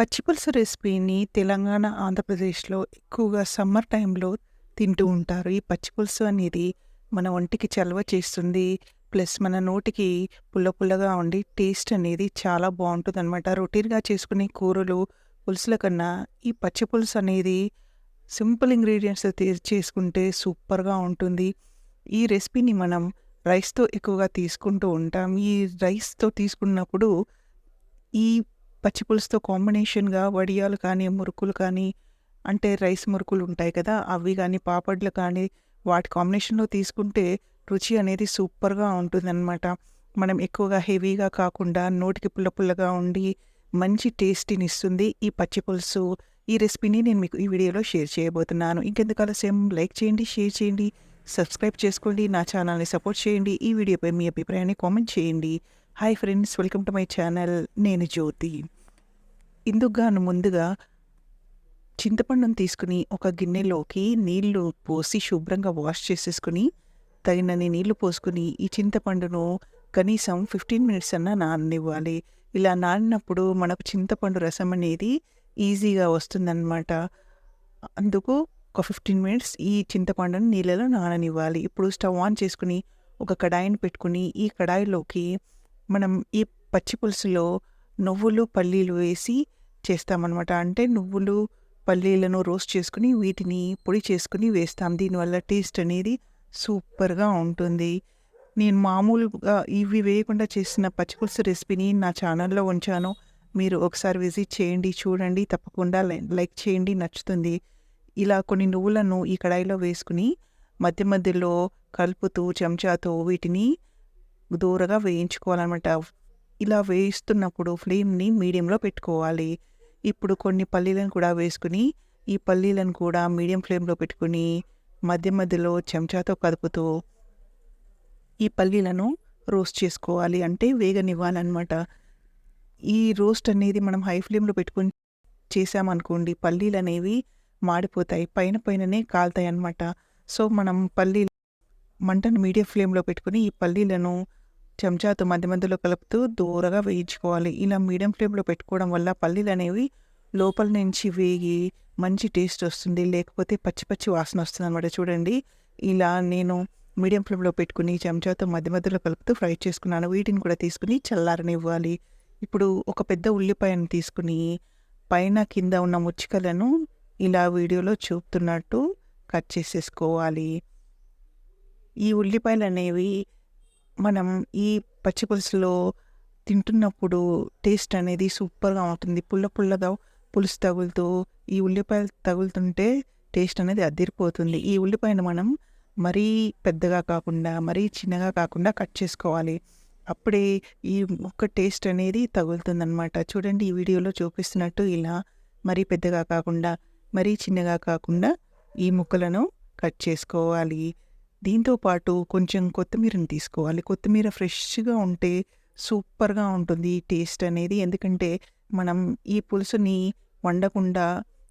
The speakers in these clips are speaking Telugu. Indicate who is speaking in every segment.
Speaker 1: పచ్చి పులుసు రెసిపీని తెలంగాణ, ఆంధ్రప్రదేశ్‌లో ఎక్కువగా సమ్మర్ టైంలో తింటూ ఉంటారు. ఈ పచ్చి పులుసు అనేది మన ఒంటికి చలవ చేస్తుంది. ప్లస్ మన నోటికి పుల్ల పుల్లగా ఉండి టేస్ట్ అనేది చాలా బావుంటుందనమాట. రొటీన్‌గా చేసుకునే కూరలు, పులుసుల కన్నా ఈ పచ్చి పులుసు అనేది సింపుల్ ఇంగ్రీడియెంట్స్‌తో తే చేసుకుంటే సూపర్‌గా ఉంటుంది. ఈ రెసిపీని మనం రైస్‌తో ఎక్కువగా తీసుకుంటూ ఉంటాం. ఈ రైస్‌తో తీసుకున్నప్పుడు ఈ పచ్చిపులుసుతో కాంబినేషన్‌గా వడియాలు కానీ, మురుకులు కానీ అంటే రైస్ మురుకులు ఉంటాయి కదా! అవి కానీ పాపడ్లు కానీ వాటి కాంబినేషన్‌లో తీసుకుంటే రుచి అనేది సూపర్‌గా ఉంటుందన్నమాట మనం ఎక్కువగా హెవీగా కాకుండా నోటికి పుల్ల పుల్లగా ఉండి మంచి టేస్టీని ఇస్తుంది ఈ పచ్చి పులుసు. ఈ రెసిపీని నేను మీకు ఈ వీడియోలో షేర్ చేయబోతున్నాను. ఇంకెందుకు ఆలస్యం లైక్ చేయండి, షేర్ చేయండి, సబ్స్క్రైబ్ చేసుకోండి, నా ఛానల్‌ని సపోర్ట్ చేయండి. ఈ వీడియోపై మీ అభిప్రాయాన్ని కామెంట్ చేయండి. Hi friends! Welcome to my channel. నేను జ్యోతి. ఇందుకుగాను ముందుగా చింతపండును తీసుకుని ఒక గిన్నెలోకి నీళ్ళు పోసి శుభ్రంగా వాష్ చేసేసుకుని తగినన్ని నీళ్ళు పోసుకుని ఈ చింతపండును కనీసం 15 మినిట్స్ అన్నా నాననివ్వాలి. ఇలా నానినప్పుడు మనకు చింతపండు రసం అనేది ఈజీగా వస్తుందన్నమాట అందుకు ఒక 15 మినిట్స్ ఈ చింతపండును నీళ్ళలో నాననివ్వాలి. ఇప్పుడు స్టవ్ ఆన్ చేసుకుని ఒక కడాయిని పెట్టుకుని ఈ కడాయిలోకి మనం ఈ పచ్చి పులుసులో నువ్వులు, పల్లీలు వేసి చేస్తామన్నమాట అంటే నువ్వులు, పల్లీలను రోస్ట్ చేసుకుని వీటిని పొడి చేసుకుని వేస్తాం. దీనివల్ల టేస్ట్ అనేది సూపర్‌గా ఉంటుంది. నేను మామూలుగా ఇవి వేయకుండా చేసిన పచ్చి పులుసు రెసిపీని నా ఛానల్‌లో ఉంచాను. మీరు ఒకసారి విజిట్ చేయండి, చూడండి. తప్పకుండా లైక్ చేయండి, నచ్చుతుంది. ఇలా కొన్ని నువ్వులను ఈ కడాయిలో వేసుకుని మధ్య మధ్యలో కలుపుతూ చెంచాతో వీటిని దూరగా వేయించుకోవాలనమాట. ఇలా వేయిస్తున్నప్పుడు ఫ్లేమ్‌ని మీడియంలో పెట్టుకోవాలి. ఇప్పుడు కొన్ని పల్లీలను కూడా వేసుకుని ఈ పల్లీలను కూడా మీడియం ఫ్లేమ్‌లో పెట్టుకుని మధ్య మధ్యలో చెంచాతో కదుపుతూ ఈ పల్లీలను రోస్ట్ చేసుకోవాలి. అంటే వేగనివ్వాలన్నమాట ఈ రోస్ట్ అనేది మనం హై ఫ్లేమ్‌లో పెట్టుకొని చేశామనుకోండి, పల్లీలనేవి మాడిపోతాయి. పైన పైననే కాలుతాయి అన్నమాట సో, మనం పల్లీ మంటను మీడియం ఫ్లేమ్‌లో పెట్టుకుని ఈ పల్లీలను చెంచాతో మధ్య మధ్యలో కలుపుతూ దూరగా వేయించుకోవాలి. ఇలా మీడియం ఫ్లేమ్‌లో పెట్టుకోవడం వల్ల పల్లీలు అనేవి లోపల నుంచి వేగి మంచి టేస్ట్ వస్తుంది. లేకపోతే పచ్చి పచ్చి వాసన వస్తుందనమాట. చూడండి. ఇలా నేను మీడియం ఫ్లేమ్‌లో పెట్టుకుని చెంచాతో మధ్య మధ్యలో కలుపుతూ ఫ్రై చేసుకున్నాను. వీటిని కూడా తీసుకుని చల్లారనివ్వాలి. ఇప్పుడు ఒక పెద్ద ఉల్లిపాయను తీసుకుని పైన కింద ఉన్న ముచ్చికలను ఇలా వీడియోలో చూపుతున్నట్టు కట్ చేసేసుకోవాలి. ఈ ఉల్లిపాయలు అనేవి మనం ఈ పచ్చి పులుసులో తింటున్నప్పుడు టేస్ట్ అనేది సూపర్‌గా ఉంటుంది. పుల్ల పుల్లగా పులుసు తగులుతూ, ఈ ఉల్లిపాయలు తగులుతుంటే టేస్ట్ అనేది అదిరిపోతుంది. ఈ ఉల్లిపాయను మనం మరీ పెద్దగా కాకుండా, మరీ చిన్నగా కాకుండా కట్ చేసుకోవాలి. అప్పుడే ఈ ముక్క టేస్ట్ అనేది తగులుతుందనమాట. చూడండి ఈ వీడియోలో చూపిస్తున్నట్టు ఇలా మరీ పెద్దగా కాకుండా, మరీ చిన్నగా కాకుండా ఈ ముక్కలను కట్ చేసుకోవాలి. దీంతో పాటు కొంచెం కొత్తిమీరని తీసుకోవాలి. కొత్తిమీర ఫ్రెష్‌గా ఉంటే సూపర్‌గా ఉంటుంది టేస్ట్ అనేది. ఎందుకంటే మనం ఈ పులుసుని వండకుండా,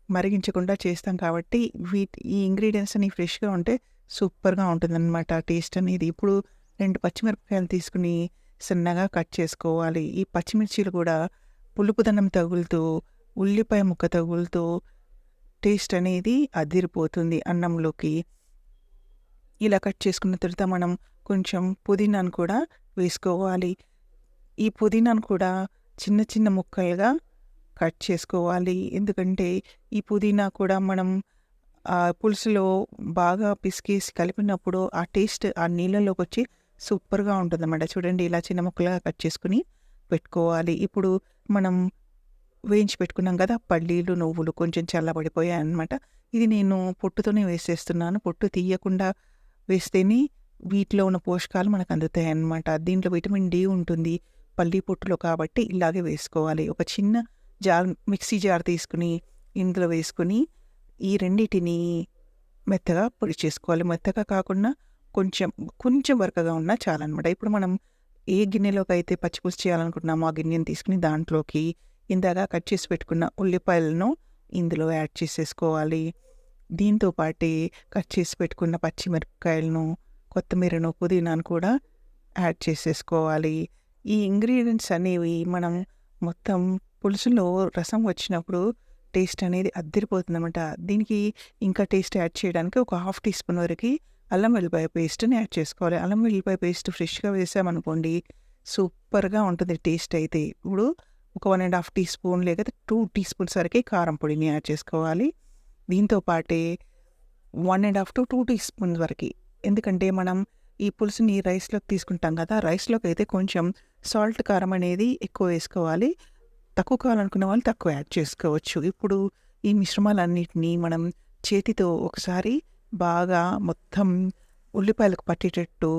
Speaker 1: మరిగించకుండా చేస్తాం కాబట్టి వీటి ఈ ఇంగ్రీడియంట్స్ని ఫ్రెష్‌గా ఉంటే సూపర్‌గా ఉంటుందనమాట టేస్ట్ అనేది. ఇప్పుడు రెండు పచ్చిమిరపకాయలు తీసుకుని సన్నగా కట్ చేసుకోవాలి. ఈ పచ్చిమిర్చీలు కూడా పులుపుదనం తగులుతూ, ఉల్లిపాయ ముక్క తగులుతూ టేస్ట్ అనేది అదిరిపోతుంది అన్నంలోకి. ఇలా కట్ చేసుకున్న తర్వాత మనం కొంచెం పుదీనాను కూడా వేసుకోవాలి. ఈ పుదీనాను కూడా చిన్న చిన్న ముక్కలుగా కట్ చేసుకోవాలి. ఎందుకంటే ఈ పుదీనా కూడా మనం పులుసులో బాగా పిసికేసి కలిపినప్పుడు ఆ టేస్ట్ ఆ నీళ్ళలోకి వచ్చి సూపర్‌గా ఉంటుందన్నమాట. చూడండి ఇలా చిన్న ముక్కలుగా కట్ చేసుకుని పెట్టుకోవాలి. ఇప్పుడు మనం వేయించి పెట్టుకున్నాం కదా! పల్లీలు, నువ్వులు కొంచెం చల్లబడిపోయాయన్నమాట. ఇది నేను పొట్టుతోనే వేసేస్తున్నాను. పొట్టు తీయకుండా వేస్తేనే వీటిలో ఉన్న పోషకాలు మనకు అందుతాయన్నమాట. దీంట్లో విటమిన్ డి ఉంటుంది. పల్లి పొట్టులో కాబట్టి ఇలాగే వేసుకోవాలి. ఒక చిన్న జార్ మిక్సీ జార్ తీసుకుని ఇందులో వేసుకుని ఈ రెండిటిని మెత్తగా పొడి చేసుకోవాలి. మెత్తగా కాకుండా కొంచెం, కొంచెం వరకగా ఉన్నా చాలనమాట. ఇప్పుడు మనం ఏ గిన్నెలోకైతే అయితే పచ్చిపులుసు చేయాలనుకుంటున్నామో ఆ గిన్నెని తీసుకుని దాంట్లోకి ఇందాక కట్ చేసి పెట్టుకున్న ఉల్లిపాయలను ఇందులో యాడ్ చేసేసుకోవాలి. దీంతో పాటే కట్ చేసి పెట్టుకున్న పచ్చిమిరపకాయలను, కొత్తిమీరను, పుదీనాను కూడా యాడ్ చేసేసుకోవాలి. ఈ ఇంగ్రీడియంట్స్ అనేవి మనం మొత్తం పులుసులో రసం వచ్చినప్పుడు టేస్ట్ అనేది అద్దిరిపోతుందనమాట. దీనికి ఇంకా టేస్ట్ యాడ్ చేయడానికి ఒక హాఫ్ టీ స్పూన్ వరకు అల్లం వెల్లిపాయ పేస్ట్‌ని యాడ్ చేసుకోవాలి. అల్లం వెల్లిపాయ పేస్ట్ ఫ్రెష్‌గా వేసామనుకోండి సూపర్‌గా ఉంటుంది టేస్ట్ అయితే. ఇప్పుడు ఒక one and half teaspoon లేకపోతే టూ టీ స్పూన్స్ వరకే కారం పొడిని యాడ్ చేసుకోవాలి. దీంతో పాటే 1 ½ టు టూ టీ స్పూన్స్ వరకు ఎందుకంటే మనం ఈ పులుసుని రైస్‌లోకి తీసుకుంటాం కదా! రైస్‌లోకైతే కొంచెం సాల్ట్, కారం అనేది ఎక్కువ వేసుకోవాలి. తక్కువ కావాలనుకున్న వాళ్ళు తక్కువ యాడ్ చేసుకోవచ్చు. ఇప్పుడు ఈ మిశ్రమాలన్నిటినీ మనం చేతితో ఒకసారి బాగా మొత్తం ఉల్లిపాయలకు పట్టేటట్టు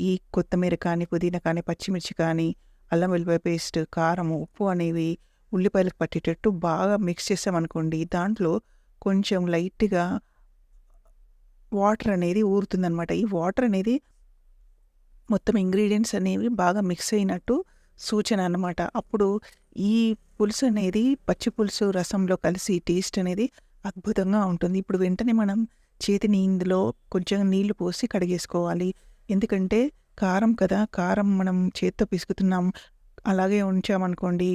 Speaker 1: ఈ కొత్తిమీర కానీ, పుదీనా కానీ, పచ్చిమిర్చి కానీ, అల్లం వెల్లిపాయ పేస్ట్, కారం, ఉప్పు అనేవి ఉల్లిపాయలకు పట్టేటట్టు బాగా మిక్స్ చేసామనుకోండి దాంట్లో కొంచెం లైట్‌గా వాటర్ అనేది ఊరుతుందనమాట. ఈ వాటర్ అనేది మొత్తం ఇంగ్రీడియంట్స్ అనేవి బాగా మిక్స్ అయినట్టు సూచన అనమాట. అప్పుడు ఈ పులుసు అనేది పచ్చి పులుసు రసంలో కలిసి టేస్ట్ అనేది అద్భుతంగా ఉంటుంది. ఇప్పుడు వెంటనే మనం చేతిని ఇందులో కొంచెం నీళ్ళు పోసి కడిగేసుకోవాలి. ఎందుకంటే కారం కదా! కారం మనం చేత్తో పిసుకుతున్నాం. అలాగే ఉంచామనుకోండి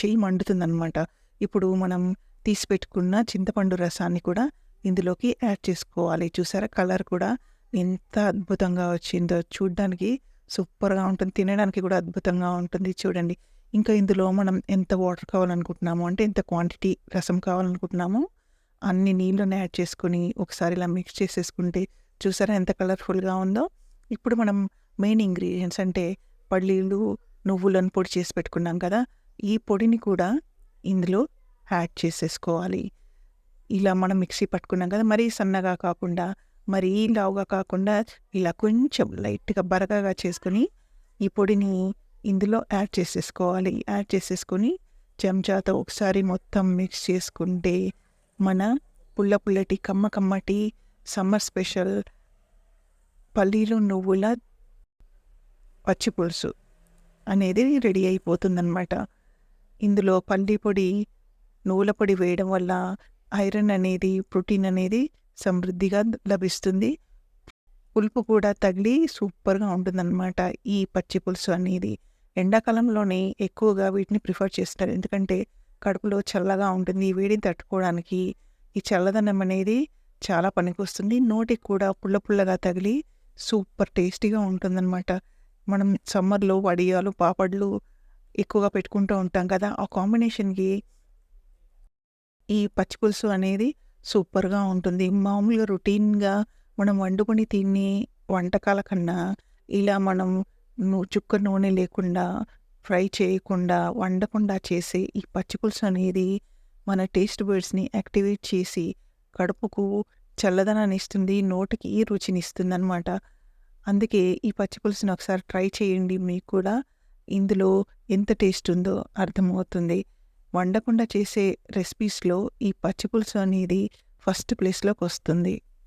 Speaker 1: చేయి మండుతుందనమాట. ఇప్పుడు మనం తీసి పెట్టుకున్న చింతపండు రసాన్ని కూడా ఇందులోకి యాడ్ చేసుకోవాలి. చూసారా కలర్ కూడా ఎంత అద్భుతంగా వచ్చిందో చూడ్డానికి సూపర్‌గా ఉంటుంది. తినడానికి కూడా అద్భుతంగా ఉంటుంది చూడండి. ఇంకా ఇందులో మనం ఎంత వాటర్ కావాలనుకుంటున్నామో అంటే ఎంత క్వాంటిటీ రసం కావాలనుకుంటున్నామో అన్ని నీళ్ళని యాడ్ చేసుకొని ఒకసారి ఇలా మిక్స్ చేసేసుకుంటే చూసారా ఎంత కలర్‌ఫుల్‌గా ఉందో. ఇప్పుడు మనం మెయిన్ ఇంగ్రీడియెంట్స్ అంటే పల్లీలు, నువ్వులను పొడి చేసి పెట్టుకున్నాం కదా! ఈ పొడిని కూడా ఇందులో యాడ్ చేసేసుకోవాలి. ఇలా మనం మిక్సీ పట్టుకున్నాం కదా! మరీ సన్నగా కాకుండా, మరీ లావుగా కాకుండా ఇలా కొంచెం లైట్‌గా బరకగా చేసుకొని ఈ పొడిని ఇందులో యాడ్ చేసేసుకోవాలి. యాడ్ చేసేసుకొని చెంచాతో ఒకసారి మొత్తం మిక్స్ చేసుకుంటే మన పుల్ల పుల్లటి, కమ్మ కమ్మటి సమ్మర్ స్పెషల్ పల్లీలు, నువ్వుల పచ్చి పులుసు అనేది రెడీ అయిపోతుందనమాట. ఇందులో పల్లి పొడి, నువ్వుల పొడి వేయడం వల్ల ఐరన్ అనేది, ప్రోటీన్ అనేది సమృద్ధిగా లభిస్తుంది. పులుపు కూడా తగిలి సూపర్‌గా ఉంటుందన్నమాట ఈ పచ్చి పులుసు అనేది. ఎండాకాలంలోనే ఎక్కువగా వీటిని ప్రిఫర్ చేస్తారు. ఎందుకంటే కడుపులో చల్లగా ఉంటుంది. ఈ వేడిని తట్టుకోవడానికి ఈ చల్లదనం అనేది చాలా పనికొస్తుంది. నోటికి కూడా పుల్ల పుల్లగా తగిలి సూపర్ టేస్టీగా ఉంటుందనమాట. మనం సమ్మర్‌లో వడియాలు, పాపడ్లు ఎక్కువగా పెట్టుకుంటూ ఉంటాం కదా! ఆ కాంబినేషన్‌కి ఈ పచ్చి పులుసు అనేది సూపర్‌గా ఉంటుంది. మామూలుగా రొటీన్‌గా మనం వండుకొని తినే వంటకాల కన్నా ఇలా మనం చుక్క నూనె లేకుండా, ఫ్రై చేయకుండా, వండకుండా చేసే ఈ పచ్చి పులుసు అనేది మన టేస్ట్ బర్డ్స్ని యాక్టివేట్ చేసి కడుపుకు చల్లదనాన్ని ఇస్తుంది. నోటికి రుచినిస్తుందనమాట. అందుకే ఈ పచ్చి పులుసుని ఒకసారి ట్రై చేయండి. మీకు కూడా ఇందులో ఎంత టేస్ట్ ఉందో అర్థమవుతుంది. వండకుండా చేసే రెసిపీస్‌లో ఈ పచ్చి పులుసు అనేది ఫస్ట్ ప్లేస్లోకి వస్తుంది.